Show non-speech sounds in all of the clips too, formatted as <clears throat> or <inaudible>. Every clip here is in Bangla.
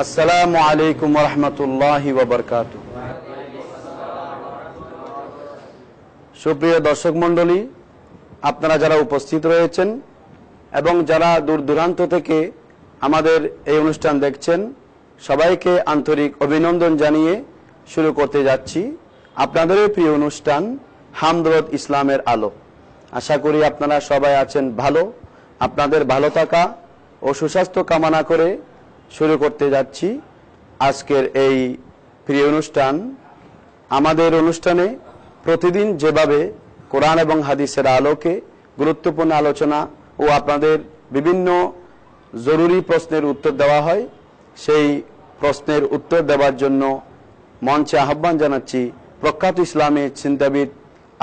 আসসালামু আলাইকুম রহমতুল্লাহ সুপ্রিয় দর্শক মণ্ডলী, আপনারা যারা উপস্থিত রয়েছেন এবং যারা দূর দূরান্ত থেকে আমাদের এই অনুষ্ঠান দেখছেন, সবাইকে আন্তরিক অভিনন্দন জানিয়ে শুরু করতে যাচ্ছি আপনাদের প্রিয় অনুষ্ঠান হামদরদ ইসলামের আলো। আশা করি আপনারা সবাই আছেন ভালো, আপনাদের ভালো থাকা ও সুস্বাস্থ্য কামনা করে শুরু করতে যাচ্ছি আজকের এই প্রিয় অনুষ্ঠান। আমাদের অনুষ্ঠানে প্রতিদিন যেভাবে কোরআন এবং হাদিসের আলোকে গুরুত্বপূর্ণ আলোচনা ও আপনাদের বিভিন্ন জরুরি প্রশ্নের উত্তর দেওয়া হয়, সেই প্রশ্নের উত্তর দেওয়ার জন্য মঞ্চে আহ্বান জানাচ্ছি প্রখ্যাত ইসলামী চিন্তাবিদ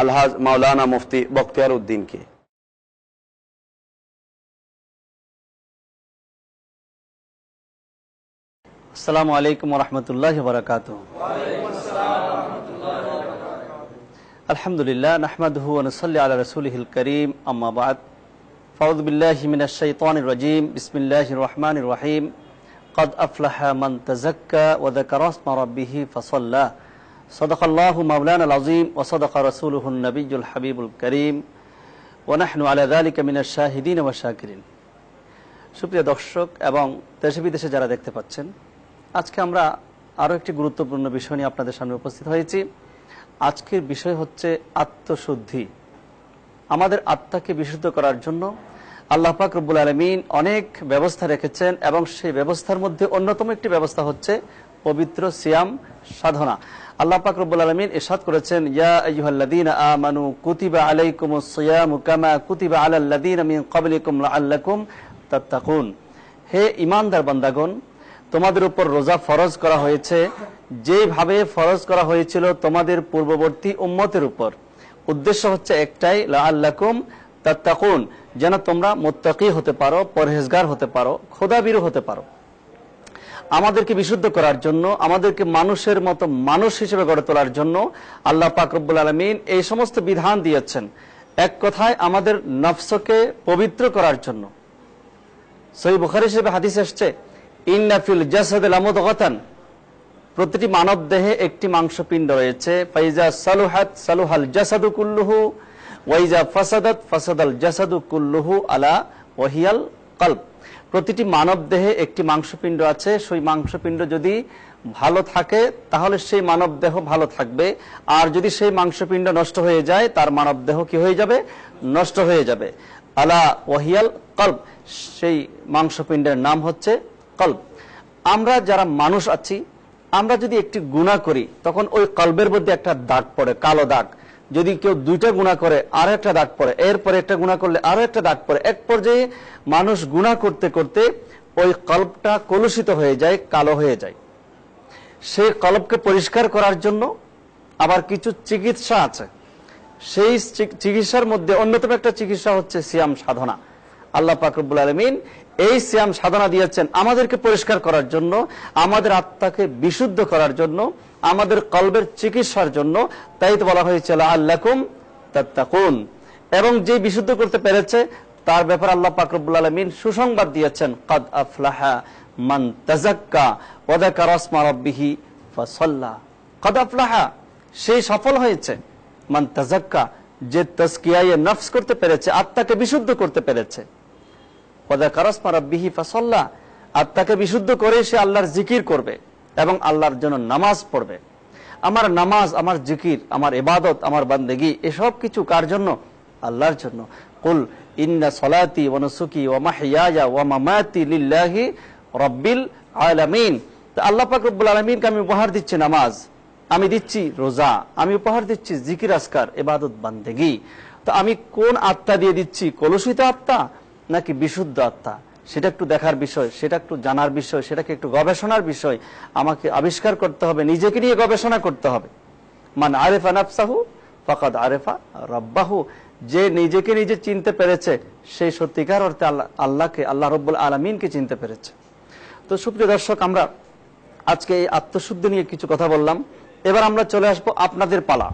আলহাজ মাওলানা মুফতি বখতিয়ার উদ্দিনকে। আসসালামু আলাইকুম রহমতুল্লাহ বরকাত আলহামদুলিল্লাহ নাহমাদহু ওনসল্লি আলা রসুলহিল করিম আম্মা বাদ ফাউদ বিল্লাহি মিনাশ শাইতানির রাজিম বিসমিল্লাহির রহমানির রহিম قد أفلح من تزكى وذكر اسم ربه فصلى صدق الله مولانا العظيم وصدق رسوله النبي الحبيب الكريم ونحن على ذلك من الشاهدين والشاكرين সুপ্রিয় দর্শক এবং দেশে বিদেশে যারা দেখতে পাচ্ছেন আজকে আমরা আরও একটি গুরুত্বপূর্ণ বিষয় নিয়ে আপনাদের সামনে উপস্থিত হয়েছি। আজকের বিষয় হচ্ছে আত্মশুদ্ধি। আমাদের আত্মাকে বিশুদ্ধ করার জন্য আল্লাহ পাক রব্বুল আলমিন অনেক ব্যবস্থা রেখেছেন এবং সেই ব্যবস্থার মধ্যে অন্যতম একটি ব্যবস্থা হচ্ছে পবিত্র সিয়াম সাধনা। আল্লাহ পাক রব্বুল আলমিন এসাদ করেছেন, ইয়া আইয়ুহাল্লাযীন আমানু কুতিবা আলাইকুমুস সিয়ামু কামা কুতিবা আলাল্লাযীনা মিন ক্বাবলিকুম লাআল্লাকুম তাত্তাকুন। হে ইমানদার বান্দাগণ তোমাদের উপর রোজা ফরজ করা হয়েছে। যেভাবে ফরজ করা হয়েছিল তোমাদের পূর্ববর্তী উম্মতের উপর। উদ্দেশ্য হচ্ছে একটাই, লাআল্লাকুম তাত্তাকুন, যেন তোমরা মুত্তাকি হতে পারো, পরহেজগার হতে পারো, খোদাবিরু হতে পারো। আমাদেরকে বিশুদ্ধ করার জন্য, আমাদেরকে মানুষের মতো মানুষ হিসেবে গড়ে তোলার জন্য আল্লাহ পাকরবুল আলমিন এই সমস্ত বিধান দিয়েছেন। এক কথায়, আমাদের নফসকে পবিত্র করার জন্য। সই বুখারি হিসেবে হাদিস এসছে ইন্নাফিল জাসাদুল আমদগতান প্রতিটি মানব দেহে একটি মাংসপিণ্ড রয়েছে। ফাইজা সালুহাত সালুহাল জাসাদু কুল্লুহু ওয়াইজা ফাসাদাত ফাসাদাল জাসাদু কুল্লুহু আলা ওয়াহিয়াল কল্প প্রতিটি মানব দেহে একটি মাংসপিণ্ড আছে। সেই মাংসপিণ্ড যদি ভালো থাকে, তাহলে সেই মানব দেহ ভালো থাকবে। আর যদি সেই মাংসপিণ্ড নষ্ট হয়ে যায়, তার মানব দেহ কি হয়ে যাবে? নষ্ট হয়ে যাবে। আলা ওয়াহিয়াল কল্প সেই মাংসপিণ্ডের নাম হচ্ছে কল্প আমরা যারা মানুষ আছি, আমরা যদি একটি গুণা করি, তখন ওই কল্পের মধ্যে একটা দাগ পড়ে, কালো দাগ। যদি কেউ দুইটা গুণা করে, আর একটা দাগ পড়ে, এরপরে একটা গুণা করলে আরও একটা দাগ পড়ে, এক পর্যায়ে মানুষ গুণা করতে করতে ওই কল্পটা কলুষিত হয়ে যায়, কালো হয়ে যায়। সেই কল্পকে পরিষ্কার করার জন্য আবার কিছু চিকিৎসা আছে। সেই চিকিৎসার মধ্যে অন্যতম একটা চিকিৎসা হচ্ছে সিয়াম সাধনা। আল্লাহ পাকরবুল আলমিন এই সিয়াম সাধনা দিয়েছেন আমাদেরকে পরিষ্কার করার জন্য, আমাদের আত্মাকে বিশুদ্ধ করার জন্য, আমাদের কলবের চিকিৎসার জন্য। তাই তো বলা হয়েছিল আল্লাকুম তাত্তাকুন। এবং যে বিশুদ্ধ করতে পেরেছে, তার ব্যাপারে আল্লাহ পাকরবুল আলমিন সুসংবাদ দিয়েছেন, কদ আফলাহা মান তাজাক্কা ওদাকার আসমা রব্বিহি ফাসাল্লা। কদ আফলাহা সেই সফল হয়েছে। মান তাজাক্কা যে তস্কিয়ায় নফস করতে পেরেছে, আত্মাকে বিশুদ্ধ করতে পেরেছে। আত্মাকে বিশুদ্ধ করে সে আল্লাহর জিকির করবে এবং আল্লাহর জন্য নামাজ পড়বে। আমার নামাজ, আমার জিকির, আমার এবাদত আমার বান্দেগি, এসব কিছু কার জন্য? আল্লাহর জন্য। কুল ইন্না সলাতি মাহইয়ায়া ওয়া মামাতি লিল্লাহি রাব্বিল আলামিন। আল্লাহ পাক রব্বুল আলামিনকে আমি উপহার দিচ্ছি নামাজ, আমি দিচ্ছি রোজা, আমি উপহার দিচ্ছি জিকির আসকার এবাদত বান্দেগি। তো আমি কোন আত্মা দিয়ে দিচ্ছি? কলুষিত আত্মা? নাকি বিশুদ্ধ আত্মা? সেটা একটু দেখার বিষয়, সেটা একটু জানার বিষয়, সেটাকে একটু গবেষণার বিষয় আমাকে আবিষ্কার করতে হবে, নিজেকে নিয়ে গবেষণা করতে হবে। মান আরেফা নাফসাহু, ফকাদ আরেফা রব্বাহু। যে নিজেকে নিজে চিনতে পেরেছে, সেই সত্যিকার অর্থে আল্লাহ, আল্লাহকে, আল্লাহ রব্বুল আলমিনকে চিনতে পেরেছে। তো সুপ্রিয় দর্শক, আমরা আজকে এই আত্মশুদ্ধি নিয়ে কিছু কথা বললাম। এবার আমরা চলে আসব আপনাদের পালা।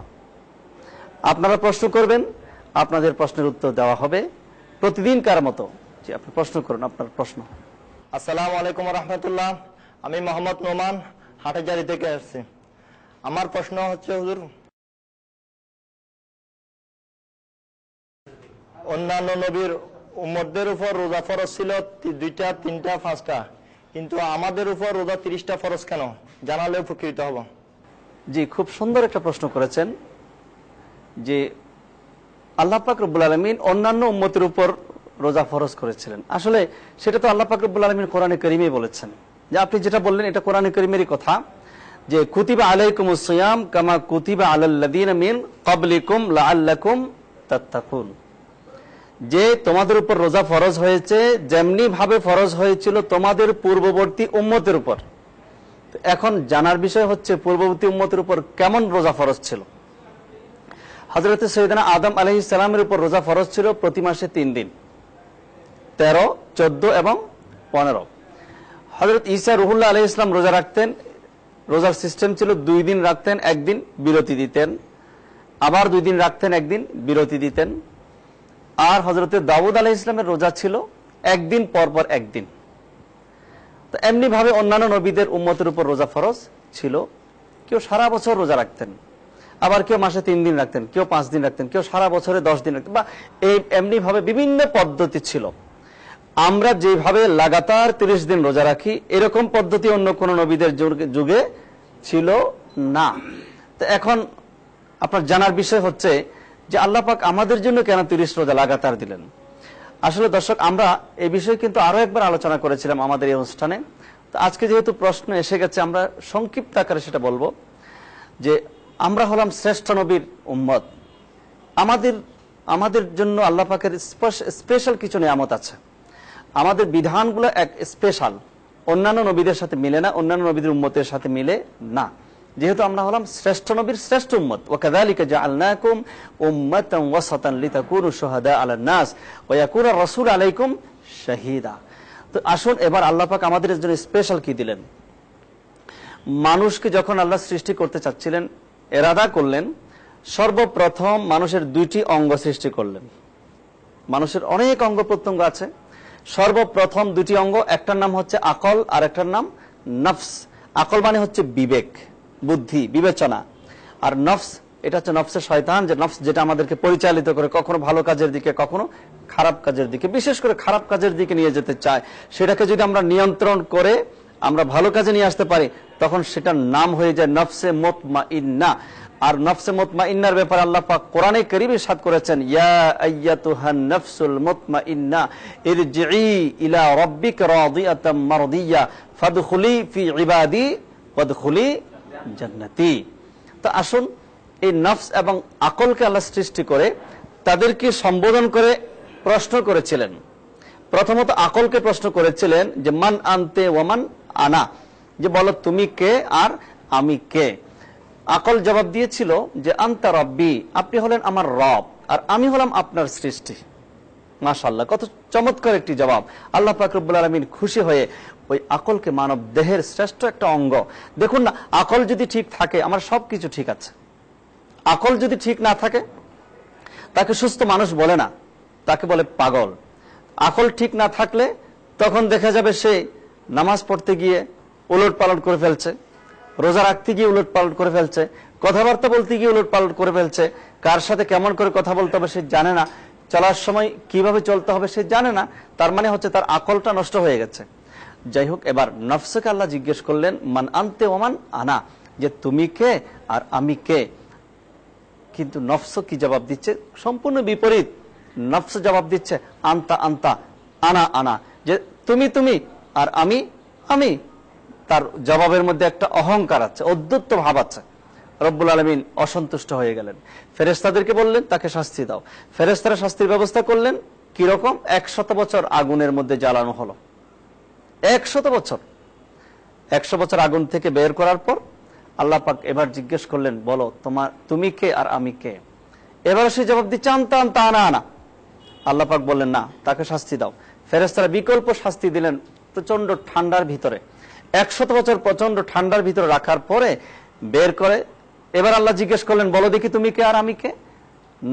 আপনারা প্রশ্ন করবেন, আপনাদের প্রশ্নের উত্তর দেওয়া হবে। প্রতিদিন কার মতো। জি আপনি প্রশ্ন করুন আপনার প্রশ্ন। আসসালামু আলাইকুম রহমতুল্লাহ। আমি মোহাম্মদ নোমান হাটাজারি থেকে আসছি। আমার প্রশ্ন হচ্ছে হুজুর অন্যান্য নবীর উম্মতদের উপর রোজা ফরজ ছিল দুইটা তিনটা পাঁচটা। কিন্তু আমাদের উপর রোজা তিরিশটা ফরজ কেন? জানালে উপকৃত হব। জি খুব সুন্দর একটা প্রশ্ন করেছেন যে আল্লাহ পাক রব্বুল আলমিন অন্যান্য উম্মতের উপর রোজা ফরজ করেছিলেন। আসলে সেটা তো আল্লাহ পাক রব্বুল আলমিন কোরআনে করিমেই বলেছেন। যে আপনি যেটা বললেন, এটা কোরআনে করিমেরই কথা। যে কুতিবা আলাইকুম সিয়াম কামা কুতিবা আলাল্লাদিন মিন ক্বাবলিকুম লাআল্লাকুম তাত্তাকুন। যে তোমাদের উপর রোজা ফরজ হয়েছে যেমনি ভাবে ফরজ হয়েছিল তোমাদের পূর্ববর্তী উম্মতের উপর। এখন জানার বিষয় হচ্ছে, পূর্ববর্তী উম্মতের উপর কেমন রোজা ফরজ ছিল? হজরত সৈদানা আদম আলহি সালামের উপর রোজা ফরজ ছিল প্রতি মাসে তিন দিন। তেরো, চোদ্দ এবং পনেরো। হজরত ঈসা রুহুল্লাহ আলহ ইসলাম রোজা রাখতেন। রোজার সিস্টেম ছিল দুই দিন রাখতেন, একদিন বিরতি দিতেন। আবার দুই দিন রাখতেন, একদিন বিরতি দিতেন। আর হজরতে দাউদ আলাহ ইসলামের রোজা ছিল একদিন পর পর একদিন। তো এমনিভাবে অন্যান্য নবীদের উম্মতের উপর রোজা ফরজ ছিল। কেউ সারা বছর রোজা রাখতেন। আবার কেউ মাসে তিন দিন রাখতেন, কেউ পাঁচ দিন রাখতেন, কেউ সারা বছরে দশ দিন রাখতেন, বা এই এমনি ভাবে বিভিন্ন পদ্ধতি ছিল। আমরা যেভাবে লাগাতার তিরিশ দিন রোজা রাখি, এরকম পদ্ধতি অন্য কোন নবীদের যুগে- ছিল না। তো এখন আপনার জানার বিষয় হচ্ছে যে আল্লাহ পাক আমাদের জন্য কেন তিরিশ রোজা লাগাতার দিলেন? আসলে দর্শক, আমরা এই বিষয়ে কিন্তু আরও একবার আলোচনা করেছিলাম আমাদের এই অনুষ্ঠানে। তো আজকে যেহেতু প্রশ্ন এসে গেছে, আমরা সংক্ষিপ্ত আকারে সেটা বলব যে আমরা হলাম শ্রেষ্ঠ নবীর উম্মত। আমাদের আমাদের জন্য আল্লাহ পাকের স্পেশাল কিছু নিয়ামত আছে। আমাদের বিধানগুলো এক স্পেশাল। অন্যান্য নবীদের সাথে মিলে না, অন্যান্য নবীদের উম্মতের সাথে মিলে না। যেহেতু আমরা হলাম শ্রেষ্ঠ নবীর শ্রেষ্ঠ উম্মত। ওয়াকাযালিকা জাআলনাকুম উম্মাতান ওয়াসাতান লিতাকুনু শুহাদা আলান নাস ওয়া ইয়াকুনা রাসূল আলাইকুম শাহীদা। তো আসুন এবার আল্লাহ পাক আমাদের জন্য স্পেশাল কি দিলেন? মানুষকে যখন আল্লাহ সৃষ্টি করতে চাচ্ছিলেন এরাদা করলেন, সর্বপ্রথম মানুষের দুইটি অঙ্গ সৃষ্টি করলেন। মানুষের অনেক অঙ্গ প্রত্যঙ্গ আছে। সর্বপ্রথম দুটি অঙ্গ, একটার নাম হচ্ছে আকল আর একটার নাম নফস। আকল মানে হচ্ছে বিবেক, বুদ্ধি, বিবেচনা। আর নফস, এটা হচ্ছে নফসের শয়তান, যে নফস যেটা আমাদেরকে পরিচালিত করে কখনো ভালো কাজের দিকে, কখনো খারাপ কাজের দিকে, বিশেষ করে খারাপ কাজের দিকে নিয়ে যেতে চায়। সেটাকে যদি আমরা নিয়ন্ত্রণ করে আমরা ভালো কাজে নিয়ে আসতে পারি, তখন সেটার নাম হয়ে যায় নফসে মোতমা ইন্না আর নফসে মোতমা ইন্নার ব্যাপারে আল্লাহ পাক কোরআনে করিমে সাদ করেছেন জান্নাতি। তো আসুন, এই নফস এবং আকলকে আল্লাহ সৃষ্টি করে, তাদেরকে সম্বোধন করে প্রশ্ন করেছিলেন। প্রথমত আকলকে প্রশ্ন করেছিলেন যে, মান আনতে ওমান আনা। যে বলো, তুমি কে আর আমি কে? আকল জবাব দিয়েছিল যে, আন্তা রব্বি, আপনি হলেন আমার রব, আর আমি হলাম আপনার সৃষ্টি। মাশাল্লাহ কত চমৎকার একটি জবাব। আল্লাহ ফাকরুল আলমিন খুশি হয়ে ওই আকলকে মানব দেহের শ্রেষ্ঠ একটা অঙ্গ। দেখুন না, আকল যদি ঠিক থাকে, আমার সবকিছু ঠিক আছে। আকল যদি ঠিক না থাকে, তাকে সুস্থ মানুষ বলে না, তাকে বলে পাগল। আকল ঠিক না থাকলে তখন দেখা যাবে সে নামাজ পড়তে গিয়ে উলট পালট করে ফেলছে, রোজা রাখতে গিয়ে উলট পালট করে ফেলছে, কথাবার্তা বলতে গিয়ে উলট পালট করে ফেলছে, কার সাথে কেমন করে কথা বলতে হবে সে জানে না, চলার সময় কীভাবে চলতে হবে সে জানে না, তার মানে হচ্ছে তার আকলটা নষ্ট হয়ে গেছে। যাই হোক, এবার নফসকে আল্লাহ জিজ্ঞেস করলেন, মান আনতে ওমান আনা? যে, তুমি কে আর আমি কে? কিন্তু নফস কি জবাব দিচ্ছে? সম্পূর্ণ বিপরীত। নফস জবাব দিচ্ছে, আন্তা আন্তা, আনা আনা। যে, তুমি তুমি আর আমি আমি, তার জবাবের মধ্যে একটা অহংকার আছে অদ্যুত্ব ভাব আছে। রব্বুল আলমিন অসন্তুষ্ট হয়ে গেলেন। ফেরেস্তাদেরকে বললেন, তাকে শাস্তি দাও। ফেরেস্তারা শাস্তির ব্যবস্থা করলেন কীরকম একশত বছর আগুনের মধ্যে জ্বালানো হলো। একশত বছর। একশো বছর আগুন থেকে বের করার পর আল্লাহ পাক এবার জিজ্ঞেস করলেন, বলো, তোমার, তুমি কে আর আমি কে? এবার সে জবাব দিচ্ছে আনতা আনতা আনা আনা আল্লাহ পাক বললেন, না, তাকে শাস্তি দাও। ফেরেস্তারা বিকল্প শাস্তি দিলেন প্রচণ্ড ঠান্ডার ভিতরে। একশত বছর প্রচণ্ড ঠান্ডার ভিতরে রাখার পরে বের করে, এবার আল্লাহ জিজ্ঞেস করলেন, বলো দেখি তুমি কে আর আমি কে?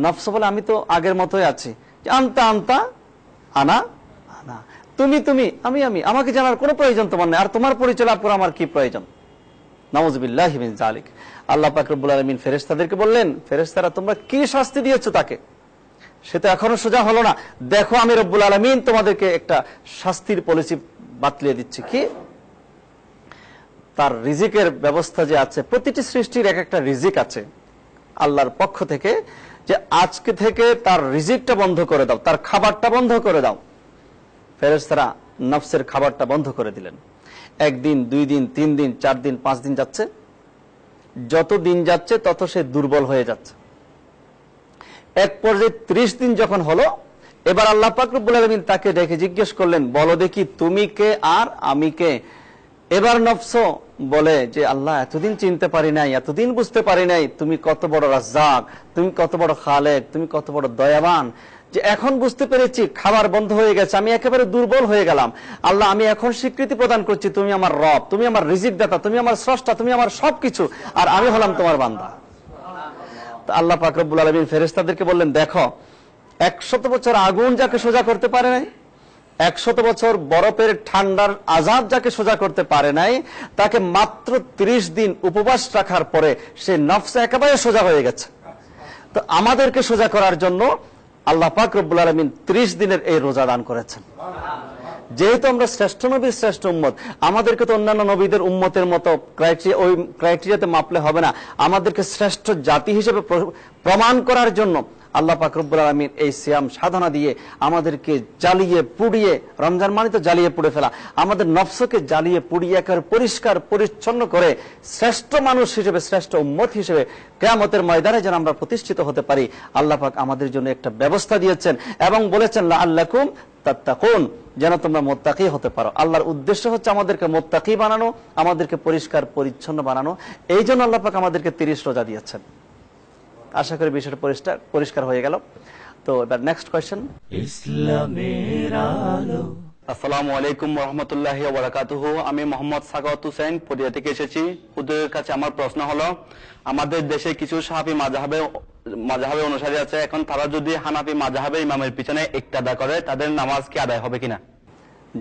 নফস বলে, আমি তো আগের মতোই আছি। আনতা আনতা, আনা আনা। তুমি তুমি, আমি আমি। আমাকে জানার কোনো প্রয়োজন তোমার নেই। আর তোমার পরিচয় লাভ করা আমার কি প্রয়োজন? আল্লাহ পাকরবুল ফেরেস্তাদেরকে বললেন ফেরেস্তারা তোমরা কি শাস্তি দিয়েছ তাকে? সে তো এখনও সোজা হলো না। দেখো, আমি রব্বুল আলমিন তোমাদেরকে একটা শাস্তির পলিসি বাতলিয়ে দিচ্ছি কি? তার রিজিকের ব্যবস্থা যে আছে, প্রতিটি সৃষ্টির এক একটা রিজিক আছে আল্লাহর পক্ষ থেকে যে আজকে থেকে তার রিজিকটা বন্ধ করে দাও, তার খাবারটা বন্ধ করে দাও। ফেরেস্তারা নফসের খাবারটা বন্ধ করে দিলেন। একদিন, দুই দিন, তিন দিন, চার দিন, পাঁচ দিন যাচ্ছে। যত দিন যাচ্ছে, তত সে দুর্বল হয়ে যাচ্ছে। এক পর্যায়ে ত্রিশ দিন যখন হলো এবার আল্লাহ পাকরুবুল আলমিন তাকে ডেকে জিজ্ঞেস করলেন, বলো দেখি তুমি কে আর আমি কে? এবার নফস বলে যে, আল্লাহ, এতদিন চিনতে পারি নাই, এতদিন বুঝতে পারি নাই, তুমি কত বড় রাজ্জাক, তুমি কত বড় খালেক, তুমি কত বড় দয়াবান, যে এখন বুঝতে পেরেছি খাবার বন্ধ হয়ে গেছে, আমি একেবারে দুর্বল হয়ে গেলাম। আল্লাহ, আমি এখন স্বীকৃতি প্রদান করছি, তুমি আমার রব, তুমি আমার রিজিক দাতা তুমি আমার স্রষ্টা, তুমি আমার সবকিছু, আর আমি হলাম তোমার বান্দা। আল্লাহ পাকরবুল আলমিন ফেরেস্তাদেরকে বললেন, দেখো একশত বছর আগুন যাকে সোজা করতে পারে নাই, একশত বছর বরফের ঠান্ডার আজাদ যাকে সোজা করতে পারে নাই, তাকে মাত্র ৩০ দিন উপবাস রাখার পরে সে নফসে একেবারে সোজা হয়ে গেছে। তো আমাদেরকে সোজা করার জন্য আল্লাহ পাক রব্বুল আলমিন ত্রিশ দিনের এই রোজা দান করেছেন। যেহেতু আমরা শ্রেষ্ঠ নবীর শ্রেষ্ঠ উম্মত, আমাদেরকে তো অন্যান্য নবীদের উম্মতের মতো ক্রাইটেরিয়া ওই ক্রাইটেরিয়াতে মাপলে হবে না। আমাদেরকে শ্রেষ্ঠ জাতি হিসেবে প্রমাণ করার জন্য আল্লাহ পাকরবুল আলমীর এই সিয়াম সাধনা দিয়ে আমাদেরকে জ্বালিয়ে পুড়িয়ে, রমজান মানে তো জ্বালিয়ে পুড়ে ফেলা, আমাদের নফসকে জ্বালিয়ে পুড়িয়ে একেবারে পরিষ্কার, পরিচ্ছন্ন করে শ্রেষ্ঠ মানুষ হিসেবে, শ্রেষ্ঠ উম্মত হিসেবে কেয়ামতের ময়দানে যেন আমরা প্রতিষ্ঠিত হতে পারি। আল্লাহ পাক আমাদের জন্য একটা ব্যবস্থা দিয়েছেন এবং বলেছেন আল্লাকুম তাত্তাকুন যেন তোমরা মোত্তাকি হতে পারো। আল্লাহর উদ্দেশ্য হচ্ছে আমাদেরকে মোত্তাকি বানানো, আমাদেরকে পরিষ্কার, পরিচ্ছন্ন বানানো। এই জন্য আল্লাহ পাক আমাদেরকে তিরিশ রোজা দিয়েছেন। আশা করি বিষয়টা পরিষ্কার পরিষ্কার হয়ে গেল। তো এবার নেক্সট কোয়েশ্চেন আসসালামু আলাইকুম রহমতুল্লাহ ওবরাকাতুহু। আমি মোহাম্মদ সাগাত হুসেন পটিয়া থেকে এসেছি। হুজুরের কাছে আমার প্রশ্ন হলো আমাদের দেশে কিছু সাহাবি মাজাহাবে মাজাহাবে অনুসারী আছে। এখন তারা যদি হানাফি মাজাহাবে ইমামের পিছনে ইক্তাদা করে তাদের নামাজ কি আদায় হবে কিনা?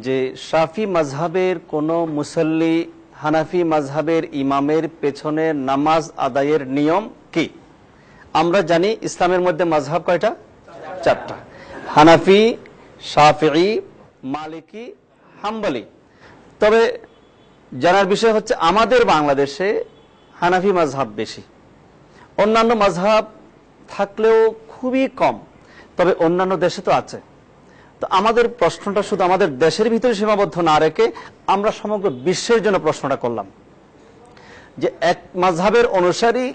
যে শাফি মাজহাবের কোন মুসল্লি হানাফি মাজহাবের ইমামের পেছনে নামাজ আদায়ের নিয়ম আমরা জানি ইসলামের মধ্যে মাজহাব কয়টা? চারটা। হানাফি শাফি মালিকি, হাম্বলি। তবে জানার বিষয় হচ্ছে আমাদের বাংলাদেশে হানাফি মাজহাব বেশি। অন্যান্য মাজহাব থাকলেও খুবই কম, তবে অন্যান্য দেশে তো আছে। তো আমাদের প্রশ্নটা শুধু আমাদের দেশের ভিতরে সীমাবদ্ধ না রেখে আমরা সমগ্র বিশ্বের জন্য প্রশ্নটা করলাম। যে এক মাঝহাবের অনুসারী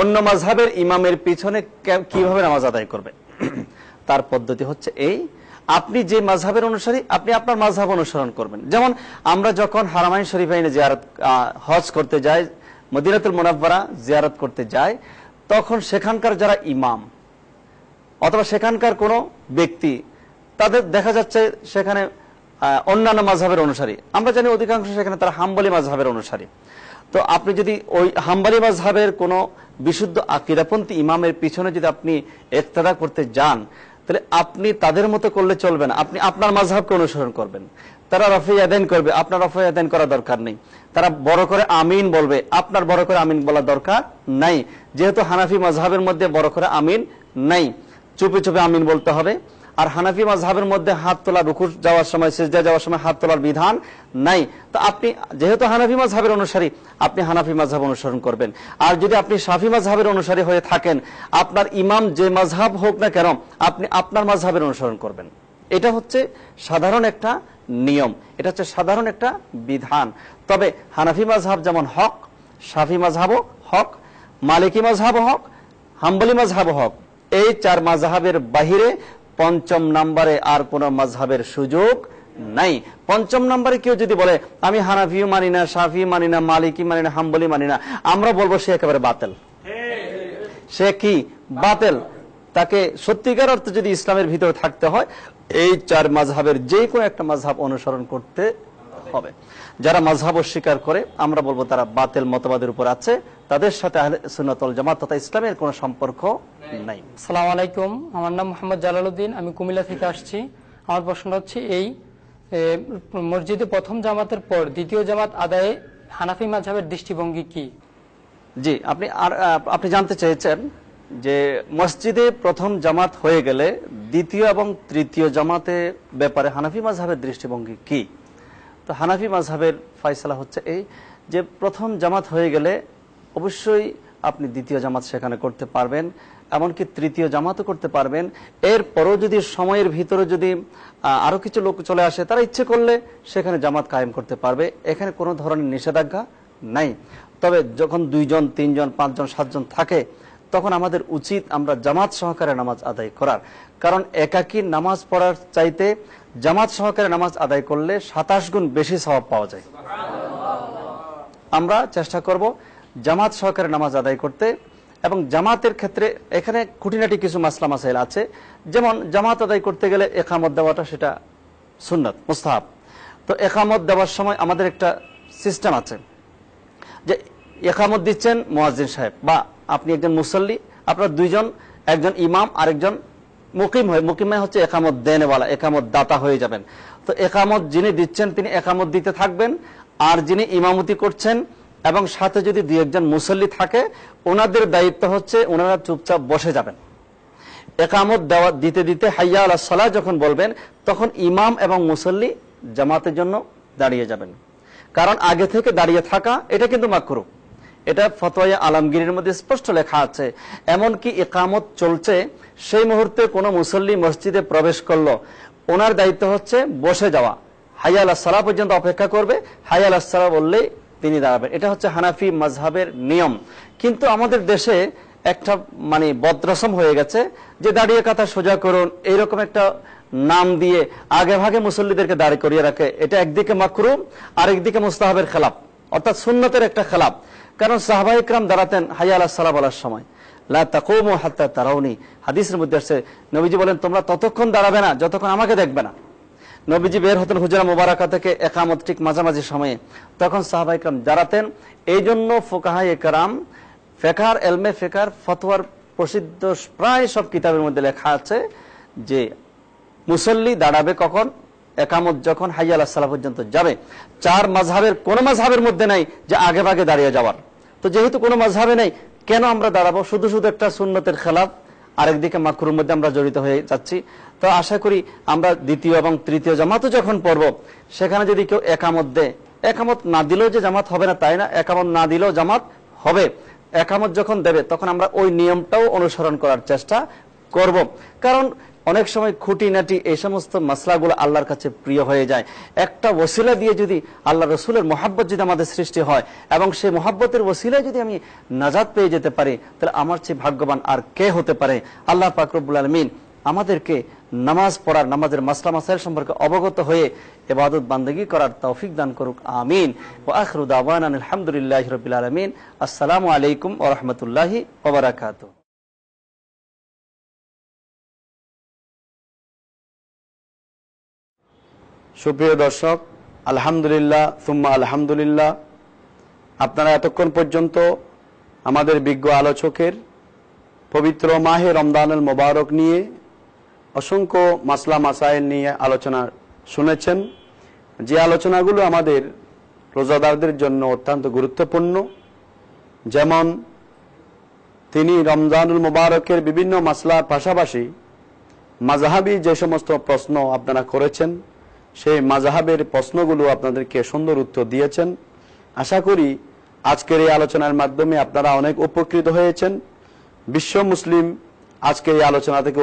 অন্য মাঝহাবের ইমামের পিছনে কীভাবে নামাজ আদায় করবে? <clears throat> তার পদ্ধতি হচ্ছে এই, আপনি যে মাঝহাবের অনুসারী, আপনি আপনার মাঝহাব অনুসরণ করবেন। যেমন আমরা যখন হারামাইন শরীফাইনে জিয়ারত হজ করতে যাই, মদিনাতুল মোনাব্বারা জিয়ারত করতে যাই, তখন সেখানকার যারা ইমাম, অথবা সেখানকার কোনো ব্যক্তি, তাদের দেখা যাচ্ছে সেখানে অন্যান্য মাঝহের অনুসারী। আমরা জানি অধিকাংশ সেখানে তারা হাম্বলি মাঝহের অনুসারী। তো আপনি যদি ওই হাম্বলি মাঝহের কোনো বিশুদ্ধ আকিরাপন্থী ইমামের পিছনে যদি আপনি একতাদা করতে যান, তাহলে আপনি তাদের মতো করলে চলবে না। আপনি আপনার মাঝহাবকে অনুসরণ করবেন। তারা রফে আদান করবে, আপনার রফে আদান করা দরকার নেই। তারা বড় করে আমিন বলবে, আপনার বড় করে আমিন বলা দরকার নাই। যেহেতু হানাফি মাঝহাবের মধ্যে বড় করে আমিন নাই। চুপে চুপে আমিন বলতে হবে। আর হানাফি মাঝহাবের মধ্যে হাত তোলা, রুকুর যাওয়ার সময় সেজদা যাওয়ার সময় হাত তোলার বিধান নাই। তো আপনি, যেহেতু হানাফি মাঝহাবের অনুসারী, আপনি হানাফি মাঝহাব অনুসরণ করবেন। আর যদি আপনি শাফি মাঝহাবের অনুসারী হয়ে থাকেন, আপনার ইমাম যে মাঝহাব হোক না কেন, আপনি আপনার মাঝহাবের অনুসরণ করবেন। এটা হচ্ছে সাধারণ একটা নিয়ম। এটা হচ্ছে সাধারণ একটা বিধান। তবে হানাফি মাঝহাব যেমন হক, শাফি মাঝহাবও হক, মালিকি মাঝহাবও হক, হাম্বলি মাঝহাবও হক। এই চার মাঝহাবের বাহিরে পঞ্চম নাম্বারে আর কোন মাঝহের সুযোগ নাই। পঞ্চম নাম্বারে কেউ যদি বলে, আমি হানাফিও মানি না সাফি মানি না, মালিকি মানি না, হাম্বলি মানি না, আমরা বলব সে একেবারে বাতেল। সে কি? বাতেল। তাকে সত্যিকার অর্থে যদি ইসলামের ভিতরে থাকতে হয়, এই চার মাঝহের যে কোনো একটা মাঝহ অনুসরণ করতে হবে। যারা মাঝহাব অস্বীকার করে আমরা বলব তারা বাতেল মতবাদের উপর আছে। তাদের সাথে আহলে সুন্নাতুল জামাত তথা ইসলামের কোনো সম্পর্ক নাই। সালাম আলাইকুম। আমার নাম মোহাম্মদ জালালউদ্দিন। আমি কুমিল্লা থেকে আসছি। আমার প্রশ্ন হচ্ছে এই মসজিদে প্রথম জামাতের পর দ্বিতীয় জামাত আদায়ে হানাফি মাঝহের দৃষ্টিভঙ্গি কি? জি আপনি আপনি জানতে চেয়েছেন যে মসজিদে প্রথম জামাত হয়ে গেলে দ্বিতীয় এবং তৃতীয় জামাতে ব্যাপারে হানাফি মাঝহের দৃষ্টিভঙ্গি কি? তো হানাফি মাঝহের ফয়সলা হচ্ছে এই যে প্রথম জামাত হয়ে গেলে অবশ্যই আপনি দ্বিতীয় জামাত সেখানে করতে পারবেন এমনকি তৃতীয় জামাতও করতে পারবেন। এরপরও যদি সময়ের ভিতরে যদি আহ, আরও কিছু লোক চলে আসে তারা ইচ্ছে করলে সেখানে জামাত কায়েম করতে পারবে। এখানে কোনো ধরনের নিষেধাজ্ঞা নাই। তবে যখন দুইজন তিনজন পাঁচজন সাতজন থাকে তখন আমাদের উচিত আমরা জামাত সহকারে নামাজ আদায় করার। কারণ একাকী নামাজ পড়ার চাইতে জামাত সহকারে নামাজ আদায় করলে সাতাশ গুণ বেশি স্বভাব পাওয়া যায়। আমরা চেষ্টা করব জামাত সহকারে নামাজ আদায় করতে এবং জামাতের ক্ষেত্রে এখানে খুঁটিনাটি কিছু মাসলা মাসাইল আছে। যেমন জামাত আদায় করতে গেলে একামত দেওয়াটা সেটা সুন্নত, মুস্তাহাব। তো একামত দেওয়ার সময় আমাদের একটা সিস্টেম আছে যে একামত দিচ্ছেন মোয়াজিন সাহেব বা আপনি একজন মুসল্লি, আপনার দুইজন, একজন ইমাম, আরেকজন মুকিম হয়ে, মুকিমে হচ্ছে একামত দেনেওয়ালা, একামত দাতা হয়ে যাবেন। তো একামত যিনি দিচ্ছেন, তিনি একামত দিতে থাকবেন, আর যিনি ইমামতি করছেন, এবং সাথে যদি দুই একজন মুসল্লি থাকে, ওনাদের দায়িত্ব হচ্ছে ওনারা চুপচাপ বসে যাবেন। একামত দেওয়া, দিতে দিতে হাইয়া আল্লাহ সালাহ যখন বলবেন, তখন ইমাম এবং মুসল্লি জামাতের জন্য দাঁড়িয়ে যাবেন। কারণ আগে থেকে দাঁড়িয়ে থাকা, এটা কিন্তু মাকরু। এটা ফতোয়া আলমগীরের মধ্যে স্পষ্ট লেখা আছে। এমনকি একামত চলছে, সেই মুহূর্তে কোনো মুসল্লি মসজিদে প্রবেশ করল। ওনার দায়িত্ব হচ্ছে বসে যাওয়া। হাইয়া আল্লাহ সালাহ পর্যন্ত অপেক্ষা করবে, হাইয়া আল্লাহ সালাহ বললেই তিনি দাঁড়াবেন। এটা হচ্ছে হানাফি মাজহাবের নিয়ম। কিন্তু আমাদের দেশে একটা মানে বদ্রসম হয়ে গেছে যে দাঁড়িয়ে কাতা সোজা করুন, এইরকম একটা নাম দিয়ে আগে ভাগে মুসল্লিদেরকে দাঁড়ি করিয়ে রাখে। এটা একদিকে মাকরুম আর একদিকে মুস্তাহাবের খেলাপ অর্থাৎ সুন্নতের একটা খেলাপ কারণ সাহাবা ইকরাম দাঁড়াতেন হাইয়া আল্লাহ সালাহ বলার সময়। লা তাকুমু হাত্তা তারাউনি। হাদিসের মধ্যে আসছে, নবীজি বলেন, তোমরা ততক্ষণ দাঁড়াবে না, যতক্ষণ আমাকে দেখবে না। নবীজি বের হতেন হুজরা মোবারকা থেকে একামত ঠিক মাঝামাঝি সময়ে। তখন সাহাবা ইকরাম দাঁড়াতেন। এই জন্য ফোকাহাই একরাম ফেকার, এলমে ফেকার, ফতোয়ার প্রসিদ্ধ প্রায় সব কিতাবের মধ্যে লেখা আছে যে, মুসল্লি দাঁড়াবে কখন? একামত যখন হাইয়া সাল্লাহ পর্যন্ত যাবে, চার মাঝহাবের কোন মাঝহাবের মধ্যে নাই যে আগে ভাগে দাঁড়িয়ে যাওয়ার। তো যেহেতু কোনো মাঝহাবে নেই, কেন আমরা দাঁড়াবো? শুধু শুধু একটা সুন্নতের খেলাফ, আরেকদিকে মাকরুর মধ্যে আমরা জড়িত হয়ে যাচ্ছি। তো আশা করি আমরা দ্বিতীয় এবং তৃতীয় জামাতও যখন পড়ব, সেখানে যদি কেউ একামত দেয়, একামত না দিলেও যে জামাত হবে না তাই না, একামত না দিলেও জামাত হবে। একামত যখন দেবে, তখন আমরা ওই নিয়মটাও অনুসরণ করার চেষ্টা করব। কারণ অনেক সময় খুঁটিনাটি এই সমস্ত মাসলাগুলো আল্লাহর কাছে প্রিয় হয়ে যায়। একটা ওসিলা দিয়ে যদি আল্লাহ রসুলের মহাব্বত যদি আমাদের সৃষ্টি হয় এবং সেই মহাব্বতের ওসিলায় যদি আমি নাজাদ পেয়ে যেতে পারি, তাহলে আমার চেয়ে ভাগ্যবান আর কে হতে পারে? আল্লাহ পাকরবুল আলমিন আমাদেরকে নামাজ পড়ার, নামাজের মাসলা, মাসাইল সম্পর্কে অবগত হয়ে এবাদত বান্দগি করার তৌফিক দান করুক। আমিন। ও আখরুদ আওয়ান আলহামদুলিল্লাহ রবিল আলমিন। আসসালামু আলাইকুম ও রহমতুল্লাহি সুপ্রিয় দর্শক, আলহামদুলিল্লাহ, সুম্মা আলহামদুলিল্লাহ। আপনারা এতক্ষণ পর্যন্ত আমাদের বিজ্ঞ আলোচকের পবিত্র মাহে রমদানুল মোবারক নিয়ে অসংখ্য মাসলা মাসাইল নিয়ে আলোচনা শুনেছেন। যে আলোচনাগুলো আমাদের রোজাদারদের জন্য অত্যন্ত গুরুত্বপূর্ণ, যেমন তিনি রমজানুল মোবারকের বিভিন্ন মাসলার পাশাপাশি মাজাহাবি যে সমস্ত প্রশ্ন আপনারা করেছেন সেই মাজাহাবের প্রশ্নগুলো আপনাদেরকে সুন্দর উত্তর দিয়েছেন। আশা করি আজকের এই আলোচনার মাধ্যমে আপনারা অনেক উপকৃত হয়েছেন। বিশ্ব মুসলিম আজকে এই আলোচনা থেকে